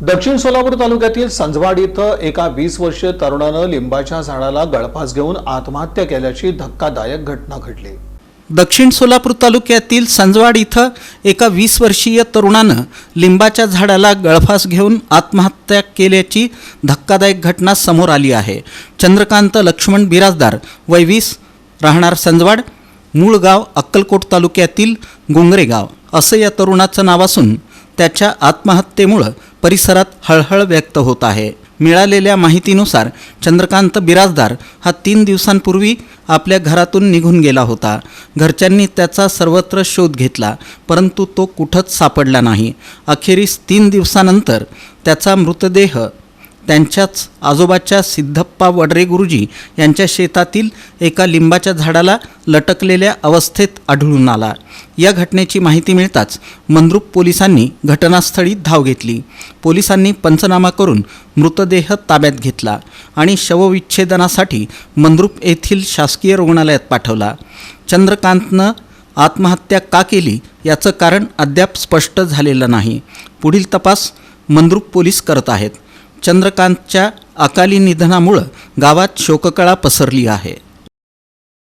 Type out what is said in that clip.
दक्षिण सोलापूर तालुक्यातील संजवाड इथं एका वीस वर्षीय तरुणानं लिंबाच्या झाडाला गळफास घेऊन आत्महत्या केल्याची धक्कादायक घटना घडली. दक्षिण सोलापूर तालुक्यातील संजवाड इथं एका वीस वर्षीय तरुणानं लिंबाच्या झाडाला गळफास घेऊन आत्महत्या केल्याची धक्कादायक घटना समोर आली आहे. चंद्रकांत लक्ष्मण बिराजदार वय वीस राहणार संजवाड मूळ गाव अक्कलकोट तालुक्यातील गोंगरेगाव. असं या तरुणाचं नाव असून त्याच्या आत्महत्येमुळं परिसरात हळहळ व्यक्त होत आहे. मिळालेल्या माहितीनुसार चंद्रकांत बिराजदार हा तीन दिवसांपूर्वी आपल्या घरातून निघून गेला होता. घरच्यांनी त्याचा सर्वत्र शोध घेतला परंतु तो कुठंच सापडला नाही. अखेरीस तीन दिवसानंतर त्याचा मृतदेह त्यांच्याच आजोबाच्या सिद्धप्पा वडरे गुरुजी यांच्या शेतातील एका लिंबाच्या झाडाला लटकलेल्या अवस्थेत आढळून आला. या घटनेची माहिती मिळताच मंद्रुप पोलिसांनी घटनास्थळी धाव घेतली. पोलिसांनी पंचनामा करून मृतदेह ताब्यात घेतला आणि शवविच्छेदनासाठी मंद्रुप येथील शासकीय रुग्णालयात पाठवला. चंद्रकांतनं आत्महत्या का केली याचं कारण अद्याप स्पष्ट झालेलं नाही. पुढील तपास मंद्रुप पोलीस करत आहेत. चंद्रकांतच्या अकाली निधनामुळं गावात शोककळा पसरली आहे.